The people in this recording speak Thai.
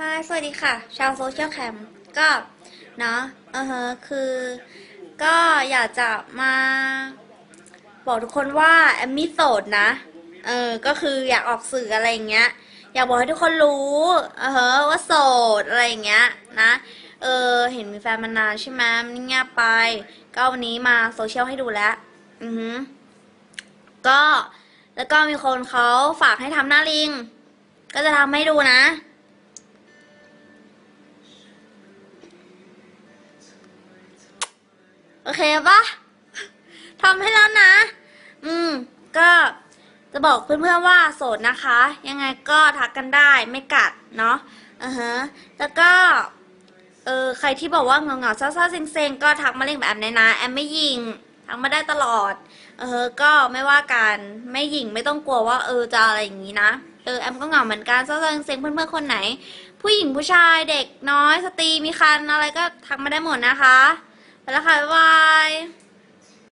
ฮายสวัสดีค่ะ ชาวโซเชียลแคมก็เนาะเออฮคือ ก็อยากจะมา บอกทุกคนว่าแอมมี่โสดนะ เออ ก็คืออยากออกสื่ออะไรอย่างเงี้ย อยากบอกให้ทุกคนรู้เออฮว่าโสดอะไรอย่างเงี้ยนะ เออ เห็นมีแฟนมานานใช่ไหมมันเงียบไป ก็วันนี้มาโซเชียลให้ดูแล้ว อือฮึก็แล้วก็มีคนเขาฝากให้ทำหน้าลิง ก็จะทำให้ดูนะ โอเคปะทำให้แล้วนะ อืม ก็จะบอกเพื่อนๆว่าโสดนะคะ ยังไงก็ทักกันได้ไม่กัดเนาะอือฮะแล้วก็ เออใครที่บอกว่าเหงาเศร้าๆเซ็งๆ ก็ทักมาเล่นแบบในนะแอมไม่ยิงทักมาได้ตลอด เออ ก็ไม่ว่ากันไม่ยิงไม่ต้องกลัวว่า เออจะอะไรอย่างนี้นะเออแอมก็เหงาเหมือนกันเศร้าๆเซ็งๆเพื่อนๆคนไหน ผู้หญิงผู้ชายเด็กน้อยสตรีมีคันอะไรก็ทักมาได้หมดนะคะ ไป